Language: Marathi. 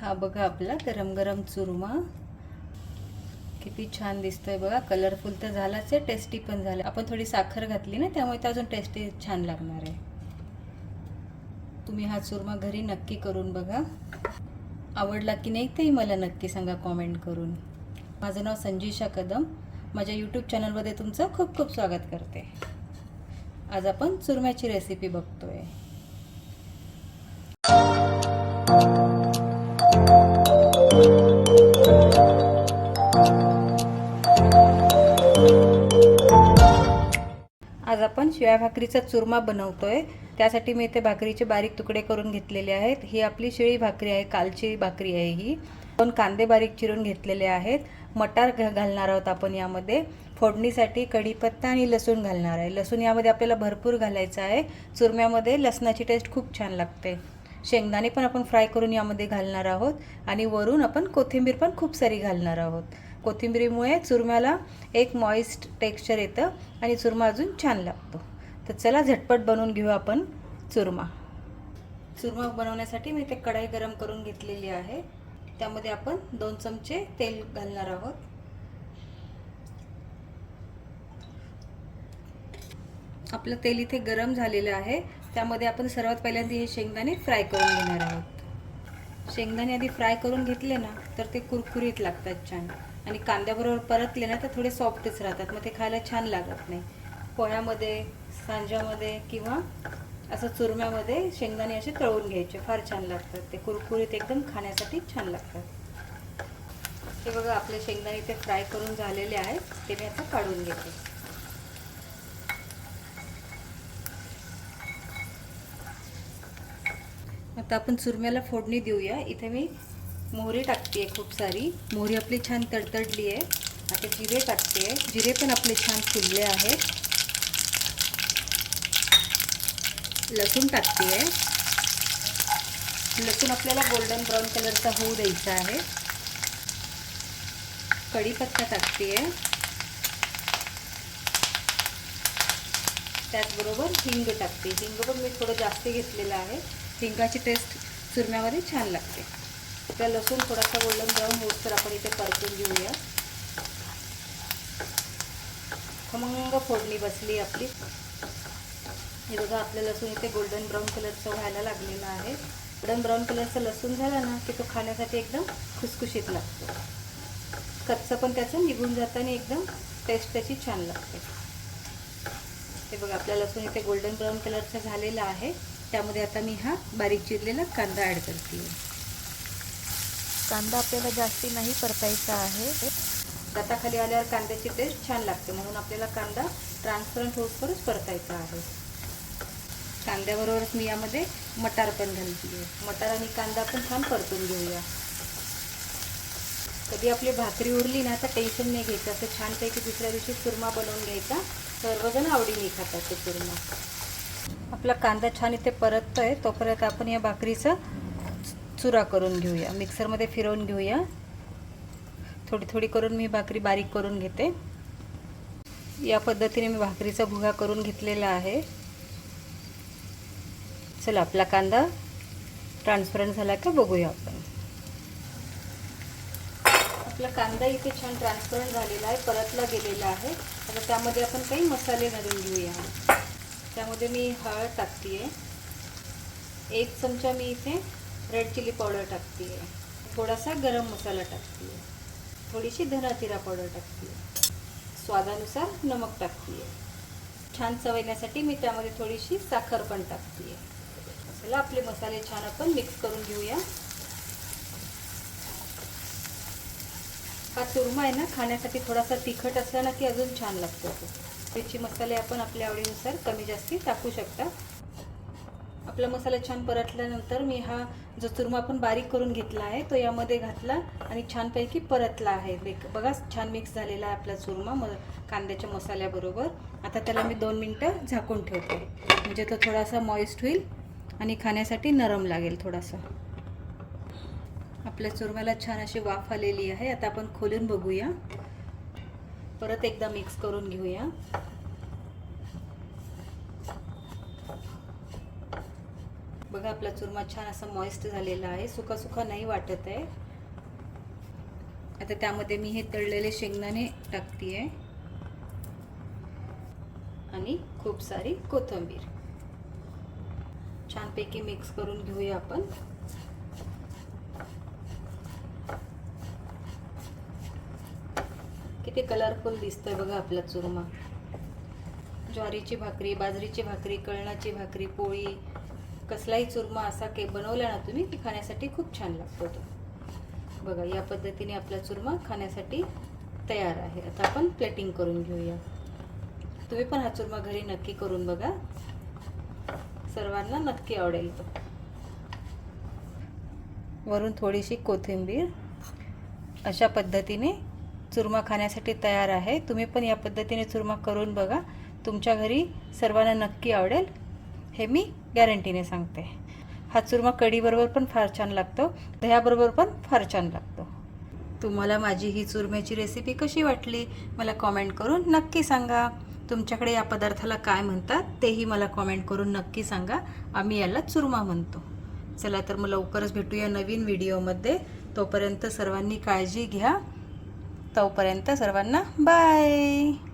हा बघा आपला गरम गरम चुरमा. किती छान दिसतोय बघा. कलरफुल तर झालाच आहे टेस्टी पण झालं. आपण थोडी साखर घातली ना त्यामुळे ते अजून टेस्टी छान लागणार आहे. तुम्ही हा चुरमा घरी नक्की करून बघा. आवडला की नाही तेही मला नक्की सांगा कॉमेंट करून. माझं नाव संजीशा कदम. माझ्या यूट्यूब चॅनलमध्ये तुमचं खूप खूप स्वागत करते. आज आपण चुरम्याची रेसिपी बघतोय. आज आपण शिळ्या भाकरीचा चुरमा बनवतोय. त्यासाठी मी इथे भाकरीचे बारीक तुकडे करून घेतलेले आहेत. ही आपली शिळी भाकरी आहे कालची भाकरी आहे ही. दोन कांदे बारीक चिरून घेतलेले आहेत. मटार घालणार आहोत आपण यामध्ये. फोडणीसाठी कढीपत्ता आणि लसूण घालणार आहे. लसूण यामध्ये आपल्याला भरपूर घालायचं आहे. चुरम्यामध्ये लसणाची टेस्ट खूप छान लागते. शेंगदाणे पण आपण फ्राय करून यामध्ये घालणार आहोत. आणि वरून आपण कोथिंबीर पण खूप सारी घालणार आहोत. कोथिंबीरीमुळे चुरम्याला एक मॉइस्ट टेक्स्चर येतं आणि चुरमा अजून छान लागतो. तर चला झटपट बनवून घेऊ आपण चुरमा. चुरमा बनवण्यासाठी मी ते कढाई गरम करून घेतलेली आहे. त्यामध्ये आपण दोन चमचे तेल घालणार आहोत. आपलं तेल इथे गरम झालेलं आहे. त्यामध्ये आपण सर्वात पहिल्यांदा हे शेंगदाणे फ्राय करून घेणार आहोत. शेंगदाणे आधी फ्राय करून घेतले ना तर ते कुरकुरीत लागतात छान. आणि कांद्याबरोबर परतले ना तर थोडे सॉफ्टच राहतात. मग ते खायला छान लागत नाही. पोह्यामध्ये सांज्यामध्ये किंवा असं चुरम्यामध्ये शेंगदाणे असे तळून घ्यायचे. फार छान लागतात. ते कुरकुरीत एकदम खाण्यासाठी छान लागतात. हे बघा आपले शेंगदाणे ते फ्राय करून झालेले आहेत. ते मी आता काढून घेते. आता आपण चुरम्याला फोडणी देऊया. इथे मी मोहरी टाकते खूप सारी. मोहरी आपली छान तडतडली आहे. आता जिरे टाकते. जिरे पण आपले छान फुलले आहेत. लसूण टाकते. आहे लसूण आपल्याला गोल्डन ब्राऊन कलरचा होऊ द्यायचा आहे. कढीपत्ता टाकते. आहे त्याचबरोबर हिंग टाकते. हिंग पण मी थोडं जास्त घेतलेलं आहे. हिंगाची टेस्ट चुरम्यामध्ये छान लागते. त्या लसूण थोडासा गोल्डन ब्राऊन होत तर आपण इथे परतून घेऊया. खमंग फोडणी बसली आपली. हे बघा आपलं लसूण इथे गोल्डन ब्राऊन कलरचं व्हायला लागलेलं आहे. गोल्डन ब्राऊन कलरचं लसूण झाला ना की तो खाण्यासाठी एकदम खुसखुशीत लागतो. कच्चं पण त्याचं निघून जाताना एकदम टेस्ट त्याची छान लागते. हे बघा आपल्या लसूण इथे गोल्डन ब्राऊन कलरचं झालेलं आहे. त्यामध्ये आता मी हा बारीक चिरलेला कांदा ॲड करते. कांदा आपल्याला जास्ती नाही परतायचा आहे. दाताखाली आल्यावर कांद्याची टेस्ट छान लागते म्हणून आपल्याला कांदा ट्रान्सपरंट होतपर्यंत परतायचा आहे. कांद्याबरोबरच मी यामध्ये मटार पण घालते. मटार आणि कांदा पण छान परतून घेऊया. कधी आपली भाकरी उरली ना तर टेन्शन नाही घ्यायचं. असं छानपैकी दुसऱ्या दिवशी चुरमा बनवून घ्यायचा. सर्वजण आवडीने खातात ते चुरमा. आपला कांदा छान इथे परततोय. तोपर्यंत आपण या भाकरीचा चुरा करून घेऊया. मिक्सरमध्ये फिरवून घेऊया. थोडी थोडी करून मी भाकरी बारीक करून घेते. या पद्धतीने मी भाकरीचा भुगा करून घेतलेला आहे. चला आपला कांदा ट्रान्सपरंट झाला का बघूया आपण. आपला कांदा इथे छान ट्रान्सपरंट झालेला आहे परतला गेलेला आहे. आता त्यामध्ये आपण काही मसाले घालून घेऊया. त्यामध्ये मी हळद टाकते आहे एक चमचा मी इथे रेड चिली पावडर टाकते आहे थोडासा गरम मसाला टाकते आहे थोडीशी धनाजिरा पावडर टाकते आहे स्वादानुसार नमक टाकते आहे छान चव येण्यासाठी मी त्यामध्ये थोडीशी साखर पण टाकते आहे चला आपले मसाले छान आपण मिक्स करून घेऊया. हा चुरमा आहे ना खाण्यासाठी थोडासा तिखट असला ना की अजून छान लागतो तो. त्याची मसाले आपण आपल्या आवडीनुसार कमी जास्ती टाकू शकता. आपला मसाला छान परतल्यानंतर मी हा जो चुरमा आपण बारीक करून घेतला आहे तो यामध्ये घातला आणि छानपैकी परतला आहे. बेक बघा छान मिक्स झालेला आहे आपला चुरमा म कांद्याच्या मसाल्याबरोबर. आता त्याला मी दोन मिनटं झाकून ठेवते. म्हणजे तो थोडासा मॉइस्ट होईल आणि खाण्यासाठी नरम लागेल थोडासा. आपल्या चुरम्याला छान अशी वाफ आलेली आहे. आता आपण खोलून बघूया. परत एकदा मिक्स करून घेऊया. बघा आपला चुरमा छान असा मॉइस्ट झालेला आहे. सुका सुका नाही वाटत आहे. आता त्यामध्ये मी हे तळलेले शेंगदाणे टाकते आणि खूप सारी कोथिंबीर. छानपैकी मिक्स करून घेऊया आपण. किती कलरफुल दिसतंय बघा आपला चुरमा. ज्वारीची भाकरी बाजरीची भाकरी कळणाची भाकरी पोळी कसलाही चुरमा असा के बनवला ना तुम्ही की खाण्यासाठी खूप छान लागतो तो. बघा या पद्धतीने आपला चुरमा खाण्यासाठी तयार आहे. आता आपण प्लेटिंग करून घेऊया. तुम्ही पण हा चुरमा घरी नक्की करून बघा. सर्वांना नक्की आवडेल तो. वरून थोडीशी कोथिंबीर अशा पद्धतीने चुरमा खाण्यासाठी तयार आहे. तुम्ही पण या पद्धतीने चुरमा करून बघा. तुमच्या घरी सर्वांना नक्की आवडेल हे मी गॅरंटीने सांगते. हा चुरमा कढीबरोबर पण फार छान लागतो. दह्याबरोबर पण फार छान लागतो. तुम्हाला माझी ही चुरम्याची रेसिपी कशी वाटली? मला कॉमेंट करून नक्की सांगा. तुमच्याकडे या पदार्थाला काय म्हणतात तेही मला कॉमेंट करून नक्की सांगा. आम्ही याला चुरमा म्हणतो. चला तर मग लवकरच भेटूया नवीन व्हिडिओमध्ये तोपर्यंत सर्वांनी काळजी घ्या. तोपर्यंत सर्वांना बाय